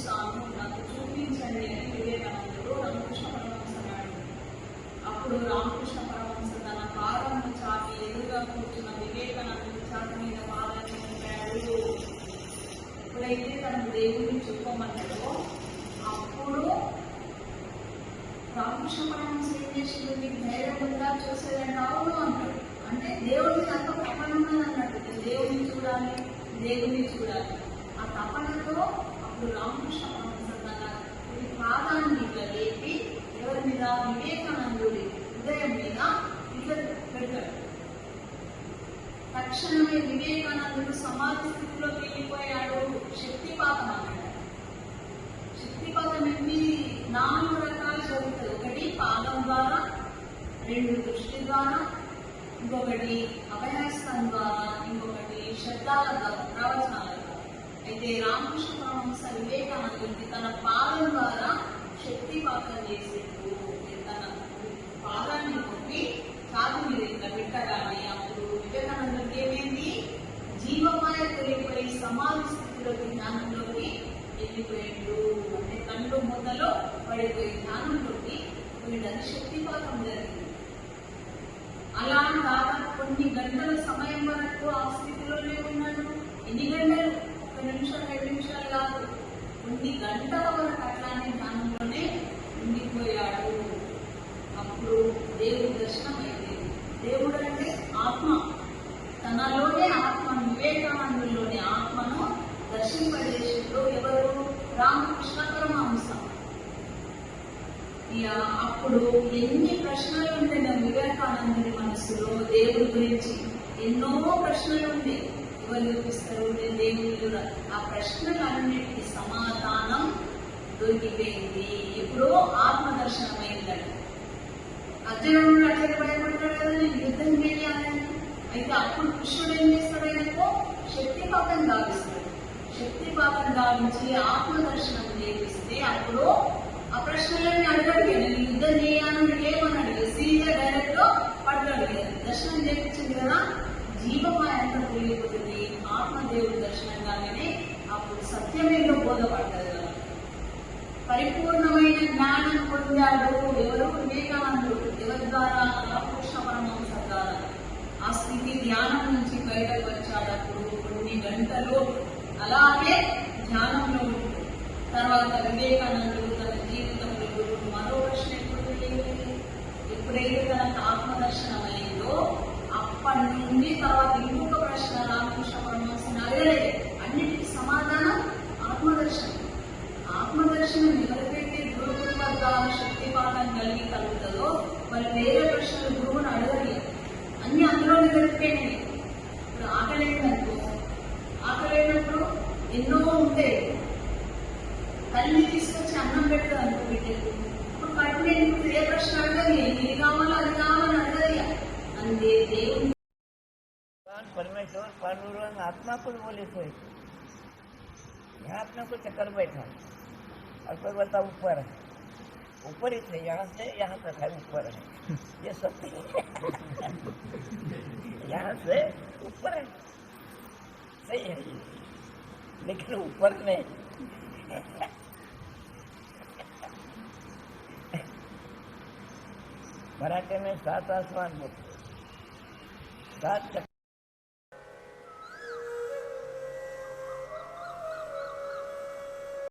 చూపిస్తాను నాకు చూపించండి అని వివేకానందుడు రామకృష్ణ పరమహంస అన్నాడు అప్పుడు రామకృష్ణ పరమహంస తన పాదము చాపి ఎదురుగా కూర్చున్న వివేకానందుడు చాటు మీద పాదాన్ని ఉంచాడు ఎప్పుడైతే తనకు దేవుడిని చెప్పమన్నాడో అప్పుడు రామకృష్ణ పరమహంస ఏం చేసిండు? నీకు ధైర్యం ఉందా? చూసేదంటే అవును అంటాడు. అంటే దేవుడి అంత తపన ఉన్నది అన్నట్టు దేవుడిని చూడాలి దేవుడిని చూడాలి. ఆ తపనతో రామకృష్ణ పాదాన్ని ఇట్లా లేపి ఎవరి మీద వివేకానందుడి హృదయం మీద ఇట్లా పెడతాడు తక్షణమే వివేకానందుడు సమాధి స్థితిలోకి వెళ్ళిపోయాడు శక్తిపాతం అన్నాడు శక్తిపాతం ఎన్ని నాలుగు రకాలు జరుగుతుంది ఒకటి పాదం ద్వారా రెండు దృష్టి ద్వారా ఇంకొకటి అభయహస్తం ద్వారా ఇంకొకటి శబ్దాల ద్వారా ప్రవచనాల అయితే రామకృష్ణ పరమహంస వివేకానందుడికి తన పాదం ద్వారా శక్తి శక్తిపాతం చేసేట్టు తన పాదాన్ని నొప్పి కాదు మీద ఇట్లా పెట్టగానే అప్పుడు వివేకానందుడికి ఏమైంది? జీవమాయ తొలిపోయి సమాధి స్థితిలో జ్ఞానంలోకి వెళ్ళిపోయాడు. అంటే కళ్ళు మూతలో పడిపోయి జ్ఞానంలోకి వీళ్ళని శక్తిపాతం జరిగింది. అలా దాదాపు కొన్ని గంటల సమయం వరకు ఆ స్థితి ఉన్నాడు ఎన్ని గంటలు ఒక నిమిషం రెండు నిమిషాలు కాదు కొన్ని గంటల వరకు అట్లాంటి జ్ఞానంలోనే ఉండిపోయాడు. అప్పుడు దేవుడి దర్శనం అయింది దేవుడు అంటే ఆత్మ. తనలోనే ఆత్మను వివేకానందులోని ఆత్మను దర్శింపజేసిందో ఎవరు? రామకృష్ణ పరమహంస. ఇక అప్పుడు ఎన్ని ప్రశ్నలు ఉండే వివేకానందుని మనసులో దేవుడి గురించి ఎన్నో ప్రశ్నలు ఉండే. ఎవరు చూపిస్తారు? నేను ఆ ప్రశ్నలు సమాధానం దొరికిపోయింది. ఎప్పుడో ఆత్మదర్శనం అర్జునుడు అట్లా భయపడతాడు కదా నేను యుద్ధం చేయాలని. అయితే అప్పుడు కృష్ణుడు ఏం చేస్తాడు ఆయనకు? శక్తిపాతం గావిస్తాడు. శక్తిపాతం గావించి ఆత్మదర్శనం నేర్పిస్తే అప్పుడు ఆ ప్రశ్నలన్నీ అడగడు నేను యుద్ధం చేయాలని ఏమని అడిగాడు? సీరియా డైరెక్ట్లో పడ్డాడు దర్శనం చేయించింది కదా జీవమాయ అంతా తెలియపోతుంది ఆత్మదేవుడి దర్శనం కాగానే అప్పుడు సత్యమేదో బోధపడ్డాడు పరిపూర్ణమైన జ్ఞానం పొందాడు ఎవరు? వివేకానందుడు. ఎవరి ద్వారా? రామకృష్ణ పరమహంస ద్వారా ఆ స్థితి ధ్యానం నుంచి బయటకు వచ్చాడు అప్పుడు కొన్ని గంటలు అలాగే ధ్యానంలో ఉంటూ తర్వాత వివేకానందుడు తన జీవితంలో మరో ప్రశ్న ఎప్పుడు ఎప్పుడైతే తనకు అందులోనే దొరికిపోయినాయి ఇప్పుడు ఆకలేనప్పుడు ఆకలేనప్పుడు ఎన్నో ఉంటాయి తల్లి తీసుకొచ్చి అన్నం పెట్టదు అనుకో బిడ్డకు ఇప్పుడు కడుపు ఎందుకు ఏ ప్రశ్న అడగదు ఇది కావాలో అది కావాలని అడగదు అంతే దేవుని भगवान परमेश्वर परब्रह्म आत्मा को बोले सोए यहाँ अपने को चक्कर बैठा और कोई बोलता ऊपर है ऊपर ही थे यहाँ से यहाँ तक है ऊपर है ये सत्य ऊपर में। मराठे में सात आसमान बोलते सात चक्कर